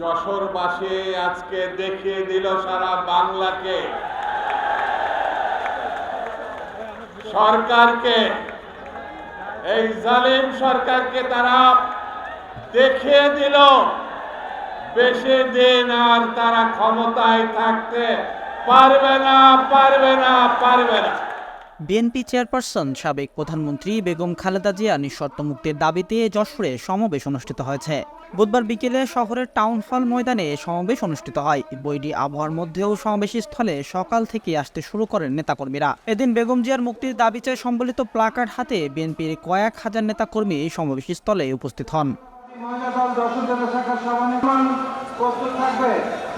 যশোরবাসী আজকে দেখিয়ে দিল সারা বাংলাকে। সরকারকে, এই জালিম সরকারকে তারা দেখিয়ে দিল। বেশি দিন আর তারা ক্ষমতায় থাকতে পারবে না পারবে না পারবে না। বিএনপি চেয়ারপারসন সাবেক প্রধানমন্ত্রী বেগম খালেদা জিয়া নিঃশর্ত মুক্তির দাবিতে যশোরে সমাবেশ অনুষ্ঠিত হয়েছে। বুধবার বিকেলে শহরের টাউন হল ময়দানে সমাবেশ অনুষ্ঠিত হয়। বইটি আবহাওয়ার মধ্যেও সমাবেশ স্থলে সকাল থেকে আসতে শুরু করেন নেতাকর্মীরা। এদিন বেগম জিয়ার মুক্তির দাবি চেয়ে সম্বলিত প্লাকার্ড হাতে বিএনপির কয়েক হাজার নেতাকর্মী এই সমাবেশ স্থলে উপস্থিত হন। প্রস্তুত থাকবে।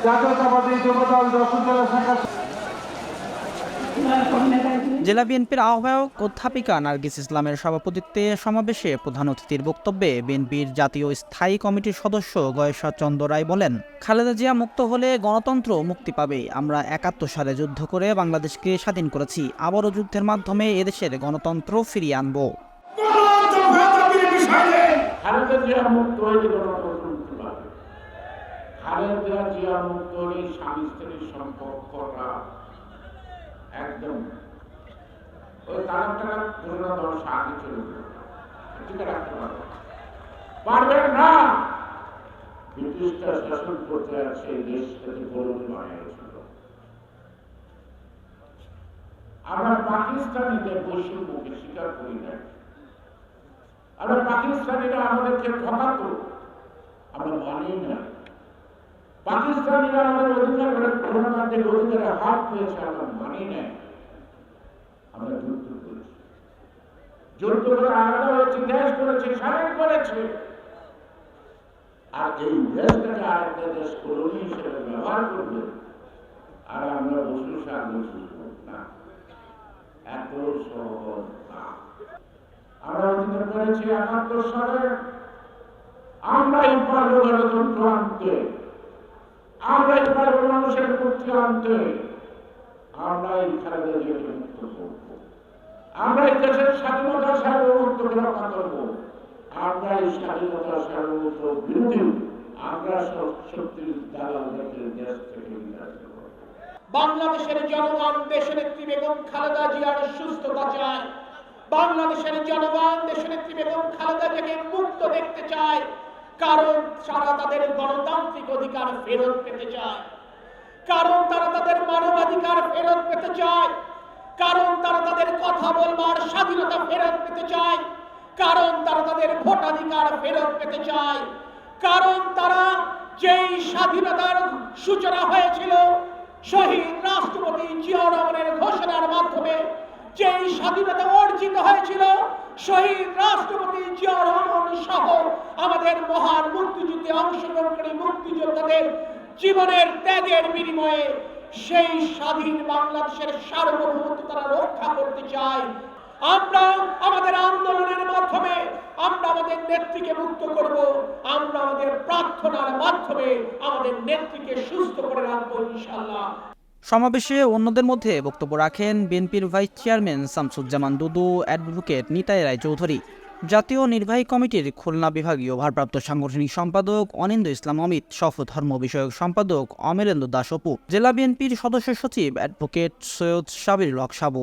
জাতীয়তাবাদী জেলা জেলা বিএনপির আহ্বায়ক অধ্যাপিকা নার্গিস ইসলামের সভাপতিত্বে সমাবেশে প্রধান অতিথির বক্তব্যে বিএনপির জাতীয় স্থায়ী কমিটির সদস্য গয়েশ্বর চন্দ্র রায় বলেন, খালেদা জিয়া মুক্ত হলে গণতন্ত্র মুক্তি পাবে। আমরা একাত্তর সালে যুদ্ধ করে বাংলাদেশকে স্বাধীন করেছি। আবারও যুদ্ধের মাধ্যমে এদেশের গণতন্ত্র ফিরিয়ে আনব। একদম। ওই তারা তারা ঘটনা আগে চলে গেল। টিকে রাখতে পারবে পারবেন না। ব্রিটিশরা শাসন করতে এই দেশটাকে গরমে বানিয়েছিল আমরা পাকিস্তানিদের বৈষম্যকে স্বীকার করি না আমরা পাকিস্তানিরা আমাদেরকে ঠকাতো আমরা মানি না। পাকিস্তানিরা আমাদের অধিকার গণতান্ত্রিক অধিকারে হাত পেয়েছে আমরা মানি না আমরা আর এই দেশটাকে ব্যবহার করবে। আর আমরা বসে শুনব না। এত আমরা অধিকার করেছি একাত্তর সালে। আমরাই পারব গণতন্ত্র আনতে। আমরাই পারব আনতে। আমরাই খালেদা মুক্ত করব। আমরাই দেশের স্বাধীনতা রক্ষা করব। আমরাই স্বাধীনতা সার্বভৌমত্ব বিরোধী আমরা শক্তির দেশ থেকে বাংলাদেশের জনগণ দেশনেত্রী বেগম খালেদা জিয়ার সুস্থতা চায়। বাংলাদেশের জনগণ দেশনেত্রী বেগম খালেদা জিয়াকে মুক্ত দেখতে চায়। কারণ তারা তাদের গণতান্ত্রিক অধিকার ফেরত পেতে চায়। কারণ তারা তাদের মানবাধিকার ফেরত পেতে চায়। কারণ তারা তাদের কথা বলবার স্বাধীনতা ফেরত পেতে চায়। কারণ তারা তাদের ভোটাধিকার ফেরত পেতে চায়। কারণ তারা যেই স্বাধীনতার সূচনা হয়েছিল, শহীদ রাষ্ট্রপতি জিয়া রহমানের ঘোষণার মাধ্যমে যেই স্বাধীনতা অর্জিত হয়েছিল, শহীদ রাষ্ট্রপতি জিয়া রহমান সহ আমাদের মহান মুক্তিযুদ্ধে অংশগ্রহণকারী মুক্তিযোদ্ধাদের জীবনের ত্যাগের বিনিময়ে সেই স্বাধীন বাংলাদেশের সার্বভৌমত্ব তারা রক্ষা আমরা আমাদের আন্দোলনের মাধ্যমে, আমরা আমাদের নেত্রীকে মুক্ত করব, আমরা আমাদের প্রার্থনার মাধ্যমে আমাদের নেত্রীকে সুস্থ করে রাখব ইনশাল্লাহ সমাবেশে অন্যদের মধ্যে বক্তব্য রাখেন বিএনপির vice chairman Shamsuzzaman Dudu, advocate Nitai Roy Chowdhury জাতীয় নির্বাহী কমিটির খুলনা বিভাগীয় ভারপ্রাপ্ত সাংগঠনিক সম্পাদক অনিন্দ ইসলাম অমিত সফ ধর্ম বিষয়ক সম্পাদক অমরেন্দ্র দাস অপু, জেলা বিএনপির সদস্য সচিব অ্যাডভোকেট সৈয়দ সাবির হক সাবু।